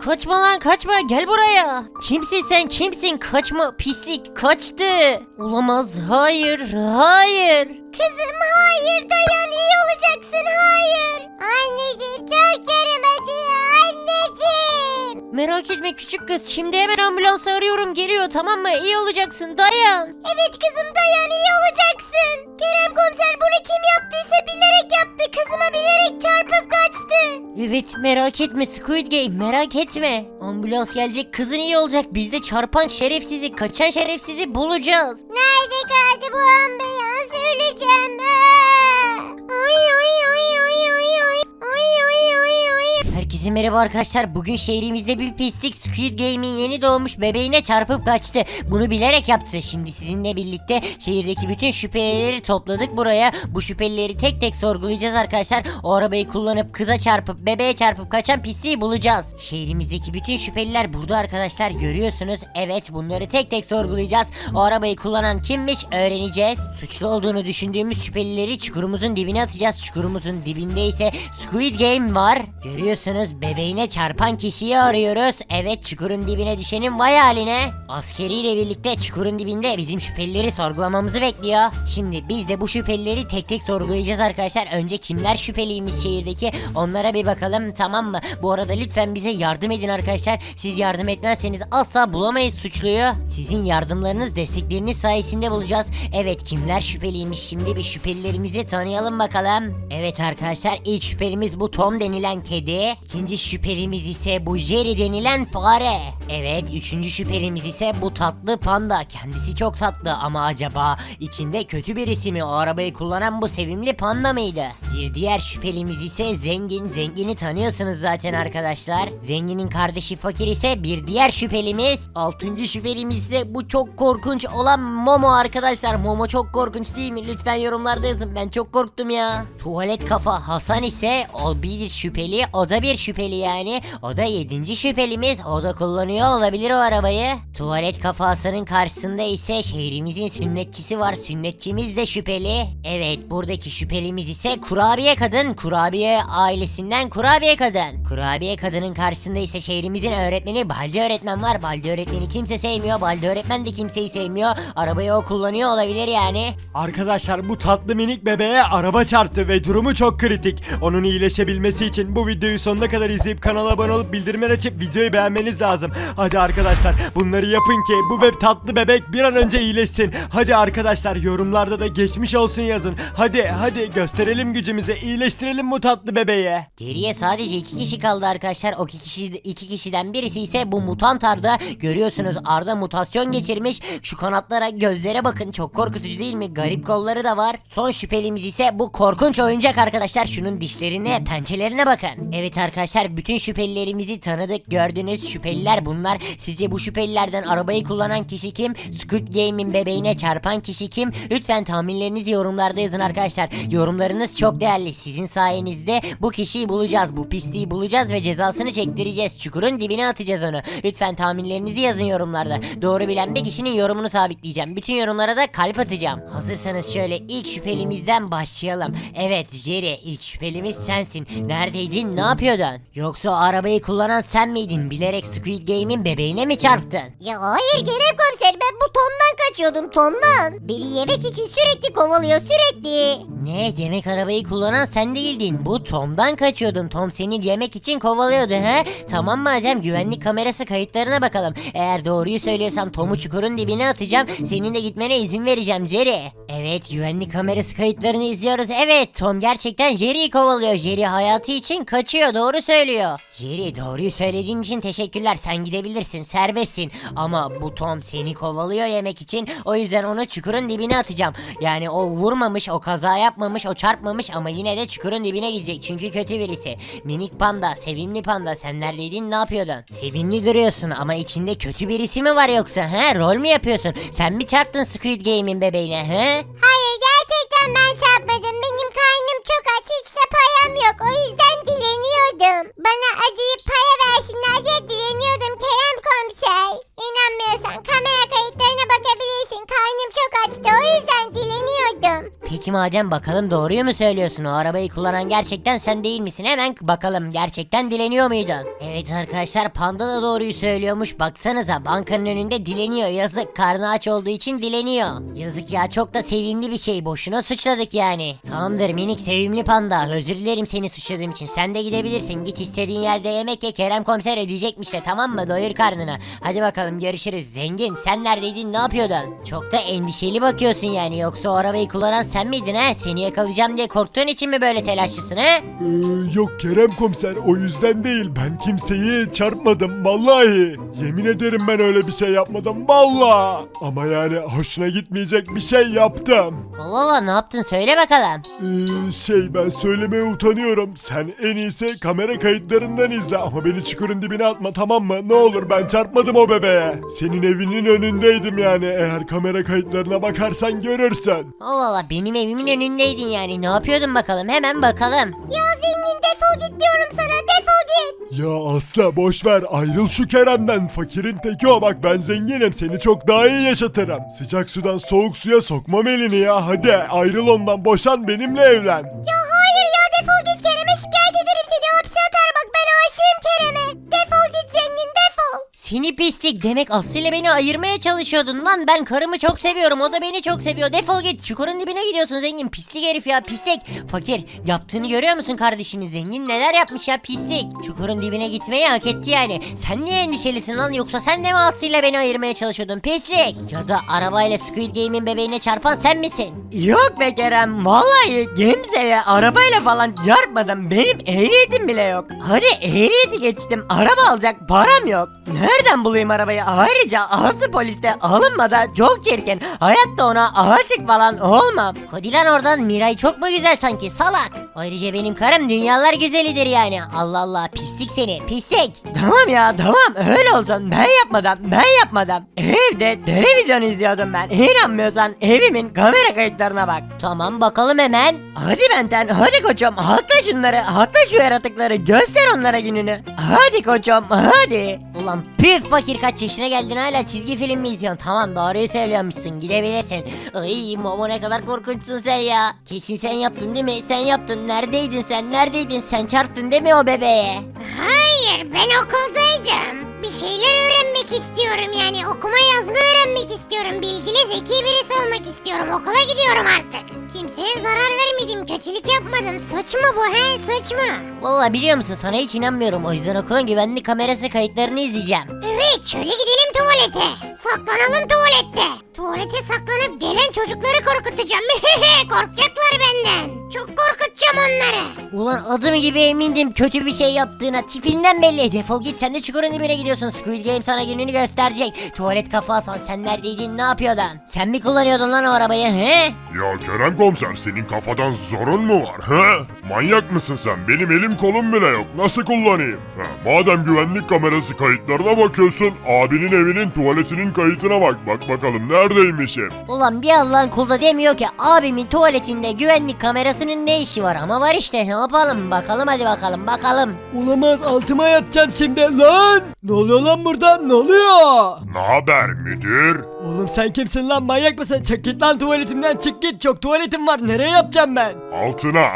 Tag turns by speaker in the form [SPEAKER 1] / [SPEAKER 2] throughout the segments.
[SPEAKER 1] Kaçma lan kaçma gel buraya. Kimsin sen kimsin kaçma pislik kaçtı. Olamaz hayır hayır.
[SPEAKER 2] Kızım hayır dayan iyi olacaksın hayır. Anneciğim çok canım acıyor anneciğim.
[SPEAKER 1] Merak etme küçük kız şimdi hemen ambulansı arıyorum geliyor tamam mı iyi olacaksın dayan.
[SPEAKER 2] Evet kızım dayan iyi olacaksın. Kerem komiser bunu kim yaptıysa bilerek yaptı. Kızıma bilerek çarpıp kaçtı.
[SPEAKER 1] Evet merak etme Squid Game merak etme. Ambulans gelecek kızın iyi olacak biz de çarpan şerefsizi kaçan şerefsizi bulacağız.
[SPEAKER 2] Nerede kaldı bu ambulans öleceğim. Aa! Ay ay ay ay ay
[SPEAKER 1] Herkese merhaba arkadaşlar. Bugün şehrimizde bir pislik Squid Game'in yeni doğmuş bebeğine çarpıp kaçtı. Bunu bilerek yaptı. Şimdi sizinle birlikte şehirdeki bütün şüphelileri topladık buraya. Bu şüphelileri tek tek sorgulayacağız arkadaşlar. O arabayı kullanıp kıza çarpıp bebeğe çarpıp kaçan pisliği bulacağız. Şehrimizdeki bütün şüpheliler burada arkadaşlar görüyorsunuz. Evet bunları tek tek sorgulayacağız. O arabayı kullanan kimmiş öğreneceğiz. Suçlu olduğunu düşündüğümüz şüphelileri çukurumuzun dibine atacağız. Çukurumuzun dibinde ise Squid Game var. Görüyorsunuz bebeğine çarpan kişiyi arıyoruz. Evet çukurun dibine düşenin vay haline. Askeriyle birlikte çukurun dibinde bizim şüphelileri sorgulamamızı bekliyor. Şimdi biz de bu şüphelileri tek tek sorgulayacağız arkadaşlar. Önce kimler şüpheliymiş şehirdeki onlara bir bakalım tamam mı? Bu arada lütfen bize yardım edin arkadaşlar. Siz yardım etmezseniz asla bulamayız suçluyu. Sizin yardımlarınız destekleriniz sayesinde bulacağız. Evet kimler şüpheliymiş şimdi bir şüphelilerimizi tanıyalım bakalım. Evet arkadaşlar ilk şüphelimiz bu Tom denilen kedi. İkinci şüphelimiz ise bu Jerry denilen fare. Evet üçüncü şüphelimiz ise bu tatlı panda. Kendisi çok tatlı ama acaba içinde kötü birisi mi? O arabayı kullanan bu sevimli panda mıydı? Bir diğer şüphelimiz ise zengin. Zengini tanıyorsunuz zaten arkadaşlar. Zenginin kardeşi fakir ise bir diğer şüphelimiz. Altıncı şüphelimiz ise bu çok korkunç olan Momo arkadaşlar. Momo çok korkunç değil mi? Lütfen yorumlarda yazın. Ben çok korktum ya. Tuvalet kafa Hasan ise o bir şüpheli. O da bir şüpheli yani. O da yedinci şüphelimiz. O da kullanıyor olabilir o arabayı. Tuvalet kafa Hasan'ın karşısında ise şehrimizin sünnetçisi var. Sünnetçimiz de şüpheli. Evet buradaki şüphelimiz ise kurabiye kadın. Kurabiye ailesinden kurabiye kadın. Kurabiye kadının karşısında ise şehrimizin öğretmeni Baldi öğretmen var. Baldi öğretmeni kimse sevmiyor. Baldi öğretmen de kimseyi sevmiyor. Arabayı o kullanıyor olabilir yani.
[SPEAKER 3] Arkadaşlar bu tatlı minik bebeğe araba çarptı ve durumu çok kritik. Onun iyileşebilmesi için bu videoyu sonuna kadar izleyip kanala abone olup bildirimler açıp videoyu beğenmeniz lazım. Hadi arkadaşlar bunları yapın ki bu be tatlı bebek bir an önce iyileşsin. Hadi arkadaşlar yorumlarda da geçmiş olsun yazın. Hadi hadi gösterelim gücümüzü iyileştirelim bu tatlı bebeği.
[SPEAKER 1] Geriye sadece iki kişi kaldı arkadaşlar. O iki kişi iki kişiden birisi ise bu mutant Arda. Görüyorsunuz Arda mutasyon geçirmiş. Şu kanatlara, gözlere bakın. Çok korkutucu değil mi? Garip kolları da var. Son şüphelimiz ise bu korkunç oyuncak arkadaşlar. Şunun dişlerine, pençelerine bakın. Evet arkadaşlar bütün şüphelilerimizi tanıdık. Gördünüz şüpheliler bunlar. Sizce bu şüphelilerden arabayı kullanan kişi kim? Squid Game'in bebeğine çarpan kişi kim? Lütfen tahminlerinizi yorumlarda yazın arkadaşlar. Yorumlarınız çok değerli. Sizin sayenizde bu kişiyi bulacağız. Bu pisliği bulacağız ve cezasını çektireceğiz. Çukurun dibine atacağız onu. Lütfen tahminlerinizi yazın yorumlarda. Doğru bilen bir kişinin yorumunu sabitleyeceğim. Bütün yorumlara da kalp atacağım. Hazırsanız şöyle ilk şüphelimizden başlayalım. Evet Jerry ilk şüphelimiz sensin. Neredeydin ne yapıyordun? Yoksa o arabayı kullanan sen miydin? Bilerek Squid Game'in bebeğine mi çarptın?
[SPEAKER 2] Ya hayır Kerem komiser ben bu Tom'dan kaçıyordum Tom'dan. Beni yemek için sürekli kovalıyor sürekli.
[SPEAKER 1] Ne demek arabayı kullanan sen değildin. Bu Tom'dan kaçıyordun. Tom seni yemek için kovalıyordu he? Tamam madem güvenlik kamerası kayıtlarına bakalım. Eğer doğruyu söylüyorsan Tom'u çukurun dibine atacağım. Senin de gitmene izin vereceğim Jerry. Evet güvenlik kamerası kayıtlarını izliyoruz. Evet Tom gerçekten Jerry'i kovalıyor. Jerry hayatı için kaçıyor doğru söylüyor. Jerry doğruyu söylediğin için teşekkürler. Sen gidebilirsin serbestsin. Ama bu Tom seni kovalıyor yemek için. O yüzden onu çukurun dibine atacağım. Yani o vurmamış, o kaza yapmamış, o çarpmamış ama yine de çukurun dibine gidecek. Çünkü kötü birisi. Minik panda, sevimli panda sen neredeydin ne yapıyordun? Sevimli duruyorsun ama içinde kötü birisi mi var yoksa he? Rol mü yapıyorsun? Sen mi çarptın Squid Game'in bebeğine he?
[SPEAKER 2] Hayır gerçekten ben çarpmadım. Benim karnım çok aç hiç de param yok. O yüzden dileniyordum. Bana acıyıp
[SPEAKER 1] Peki madem bakalım doğruyu mu söylüyorsun? O arabayı kullanan gerçekten sen değil misin? Hemen bakalım gerçekten dileniyor muydun? Evet arkadaşlar panda da doğruyu söylüyormuş. Baksanıza bankanın önünde dileniyor. Yazık karnı aç olduğu için dileniyor. Yazık ya çok da sevimli bir şey. Boşuna suçladık yani. Tamamdır minik sevimli panda. Özür dilerim seni suçladığım için. Sen de gidebilirsin. Git istediğin yerde yemek ye. Kerem komiser ödeyecekmiş de tamam mı? Doyur karnına. Hadi bakalım görüşürüz. Zengin sen neredeydin ne yapıyordun? Çok da endişeli bakıyorsun yani. Yoksa o arabayı kullanan sen miydin ha? Seni yakalayacağım diye korktuğun için mi böyle telaşlısın ha?
[SPEAKER 3] Ee, yok Kerem komiser o yüzden değil ben kimseyi çarpmadım vallahi. Yemin ederim ben öyle bir şey yapmadım vallahi. Ama yani hoşuna gitmeyecek bir şey yaptım.
[SPEAKER 1] Allah Allah ne yaptın söyle bakalım.
[SPEAKER 3] Ee, şey ben söylemeye utanıyorum. Sen en iyisi kamera kayıtlarından izle ama beni çukurun dibine atma tamam mı? Ne olur ben çarpmadım o bebeğe. Senin evinin önündeydim yani eğer kamera kayıtlarına bakarsan görürsen.
[SPEAKER 1] Allah Allah benim evimin önündeydin yani. Ne yapıyordun bakalım hemen bakalım.
[SPEAKER 2] Ya zengin defol git diyorum sana defol git.
[SPEAKER 3] Ya Asla boş ver ayrıl şu Kerem'den fakirin teki o bak ben zenginim seni çok daha iyi yaşatırım. Sıcak sudan soğuk suya sokmam elini ya hadi ayrıl ondan boşan benimle evlen.
[SPEAKER 2] Ya hayır ya defol git Kerem'e şikayet ederim seni hapse atar
[SPEAKER 1] Seni pislik. Demek Aslı beni ayırmaya çalışıyordun lan. Ben karımı çok seviyorum o da beni çok seviyor. Defol git çukurun dibine gidiyorsun zengin. Pislik herif ya pislik. Fakir yaptığını görüyor musun kardeşini? Zengin neler yapmış ya pislik. Çukurun dibine gitmeyi hak etti yani. Sen niye endişelisin lan? Yoksa sen de mi Aslı ile beni ayırmaya çalışıyordun pislik? Ya da arabayla Squid Game'in bebeğine çarpan sen misin? Yok be Kerem vallahi kimseye arabayla falan çarpmadım benim ehliyetim bile yok. Hadi ehliyeti geçtim araba alacak param yok Nereden bulayım arabayı? Ayrıca ağzı poliste alınmadan çok çirkin. Hayatta ona aşık falan olmam. Hadi lan oradan Miray çok mu güzel sanki salak. Ayrıca benim karım dünyalar güzelidir yani. Allah Allah pislik seni pislik. Tamam ya tamam öyle olsun. Ben yapmadım ben yapmadım. Evde televizyon izliyordum ben. İnanmıyorsan evimin kamera kayıtlarına bak. Tamam bakalım hemen. Hadi benden hadi koçum hakla şunları hakla şu yaratıkları göster onlara gününü. Hadi koçum hadi. Ulan püf fakir kaç yaşına geldin hala çizgi film mi izliyorsun? Tamam doğruyu söylüyormuşsun gidebilirsin. Ay Momo ne kadar korkunçsun sen ya. Kesin sen yaptın değil mi? Sen yaptın. Neredeydin sen? Neredeydin? Sen çarptın değil mi o bebeğe?
[SPEAKER 2] Hayır ben okuldaydım. Bir şeyler öğrenmek istiyorum yani okuma yazma öğrenmek istiyorum. Bilgili zeki birisi olmak istiyorum. Okula gidiyorum artık. Kimseye zarar vermedim, kötülük yapmadım. Suç mu bu he suç mu?
[SPEAKER 1] Vallahi biliyor musun sana hiç inanmıyorum. O yüzden okulun güvenlik kamerası kayıtlarını izleyeceğim.
[SPEAKER 2] Evet şöyle gidelim tuvalete. Saklanalım tuvalette. Tuvalete saklanıp gelen çocukları korkutacağım. Korkacaklar benden. Çok korkutacağım onları.
[SPEAKER 1] Ulan adım gibi emindim kötü bir şey yaptığına tipinden belli. Defol git sen de çukurun dibine gidiyorsun. Squid Game sana gününü gösterecek. Tuvalet kafa Hasan sen neredeydin ne yapıyordun? Sen mi kullanıyordun lan o arabayı he?
[SPEAKER 4] Ya Kerem komiser senin kafadan zorun mu var he? Manyak mısın sen? Benim elim kolum bile yok. Nasıl kullanayım? Ha, madem güvenlik kamerası kayıtlarına bakıyorsun, abinin evinin tuvaletinin kayıtına bak. Bak bakalım neredeymişim.
[SPEAKER 1] Ulan bir Allah'ın kulu da demiyor ki abimin tuvaletinde güvenlik kamerasının ne işi var ama var işte ne yapalım bakalım hadi bakalım bakalım.
[SPEAKER 3] Olamaz altıma yapacağım şimdi lan. Ne oluyor lan burada ne oluyor?
[SPEAKER 4] Ne haber müdür?
[SPEAKER 3] Oğlum sen kimsin lan manyak mısın? Çık git lan tuvaletimden çık git çok tuvaletim var nereye yapacağım ben?
[SPEAKER 4] Altına.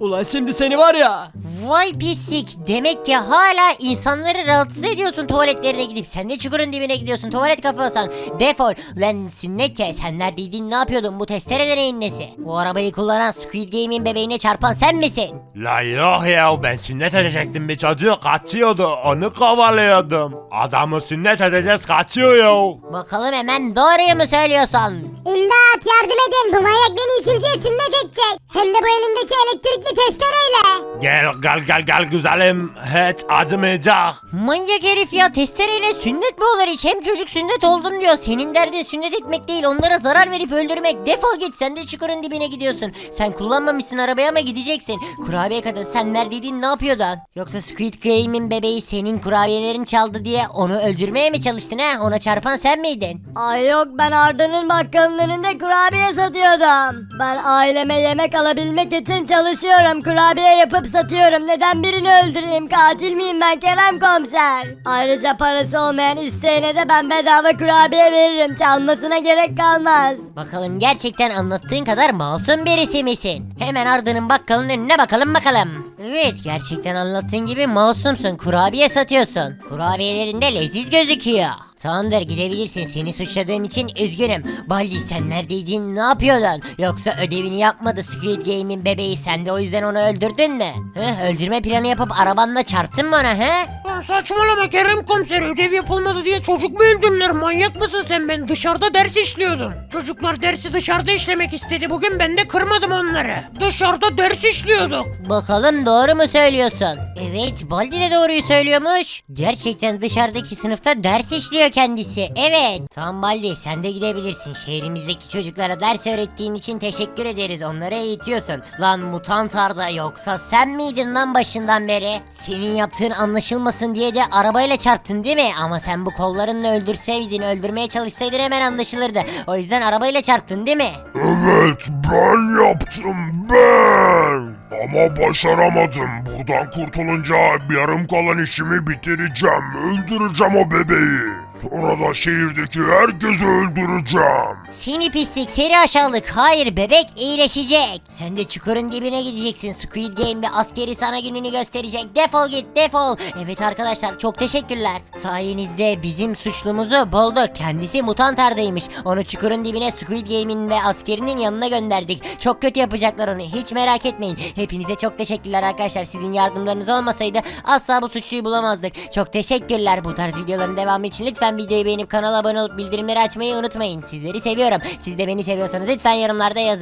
[SPEAKER 3] Ulan şimdi seni var ya.
[SPEAKER 1] Vay pislik demek ki hala insanları rahatsız ediyorsun tuvaletlerine gidip sen de çukurun dibine gidiyorsun tuvalet kafasan defol. Lan sünnetçe sen neredeydin? Ne yapıyordun? Bu testere neyin nesi? Bu arabayı kullanan Squid Game'in bebeğine çarpan sen misin?
[SPEAKER 5] La yok ya ben sünnet edecektim. Bir çocuğu kaçıyordu. Onu kovalıyordum. Adamı sünnet edeceğiz kaçıyor ya.
[SPEAKER 1] bakalım hemen doğruyu mu söylüyorsun
[SPEAKER 2] İmdat yardım edin. Bu manyak beni ikinciye sünnet edecek. Hem de bu elindeki elektrikli testereyle.
[SPEAKER 5] Gel gel gel gel güzelim. Hiç acımayacak.
[SPEAKER 1] Manyak herif ya testereyle sünnet mi olur hiç? Hem çocuk sünnet oldum diyor. Senin derdin sünnet etmek değil onlara zarar verip öldürmek. Defol git sen de çukurun dibine gidiyorsun. Sen kullanmamışsın arabaya ama gideceksin? Kurabiye kadın sen neredeydin ne yapıyordun? Yoksa Squid Game'in bebeği senin kurabiyelerini çaldı diye onu öldürmeye mi çalıştın ha ona çarpan sen miydin?
[SPEAKER 6] Ay yok ben Arda'nın bakkalına önünde kurabiye satıyordum. Ben aileme yemek alabilmek için çalışıyorum. Kurabiye yapıp satıyorum. Neden birini öldüreyim? Katil miyim ben Kerem komiser? Ayrıca parası olmayan isteyene de ben bedava kurabiye veririm. Çalmasına gerek kalmaz.
[SPEAKER 1] Bakalım gerçekten anlattığın kadar masum birisi misin? Hemen Arda'nın bakkalın önüne bakalım bakalım. Evet gerçekten anlattığın gibi masumsun. Kurabiye satıyorsun. Kurabiyelerin de leziz gözüküyor. Tamamdır gidebilirsin. Seni suçladığım için üzgünüm. Baldi sen neredeydin? Ne yapıyordun? Yoksa ödevini yapmadı Squid Game'in bebeği. Sen de o yüzden onu öldürdün mü? He, öldürme planı yapıp arabanla çarptın mı ona he?
[SPEAKER 7] Ya saçmalama Kerem komiser ödev yapılmadı diye çocuk mu öldürülür manyak mısın sen ben dışarıda ders işliyordum. Çocuklar dersi dışarıda işlemek istedi bugün ben de kırmadım onları. Dışarıda ders işliyorduk.
[SPEAKER 1] Bakalım doğru mu söylüyorsun? Evet, Baldi de doğruyu söylüyormuş. Gerçekten dışarıdaki sınıfta ders işliyor kendisi. Evet. Tamam Baldi, sen de gidebilirsin. Şehrimizdeki çocuklara ders öğrettiğin için teşekkür ederiz. Onları eğitiyorsun. Lan mutant Arda yoksa sen miydin lan başından beri? Senin yaptığın anlaşılmasın diye de arabayla çarptın değil mi? Ama sen bu kollarınla öldürseydin, öldürmeye çalışsaydın hemen anlaşılırdı. O yüzden arabayla çarptın değil mi?
[SPEAKER 4] Evet ben yaptım ben. Ama başaramadım. Buradan kurtulunca yarım kalan işimi bitireceğim. Öldüreceğim o bebeği. Sonra da şehirdeki herkesi öldüreceğim.
[SPEAKER 1] Seni pislik seni aşağılık hayır bebek iyileşecek. Sen de çukurun dibine gideceksin Squid Game ve askeri sana gününü gösterecek defol git defol. Evet arkadaşlar çok teşekkürler. Sayenizde bizim suçlumuzu bulduk kendisi mutant ardaymış. Onu çukurun dibine Squid Game'in ve askerinin yanına gönderdik. Çok kötü yapacaklar onu hiç merak etmeyin. Hepinize çok teşekkürler arkadaşlar sizin yardımlarınız olmasaydı asla bu suçluyu bulamazdık. Çok teşekkürler bu tarz videoların devamı için lütfen videoyu beğenip kanala abone olup bildirimleri açmayı unutmayın. Sizleri seviyorum. Siz de beni seviyorsanız lütfen yorumlarda yazın.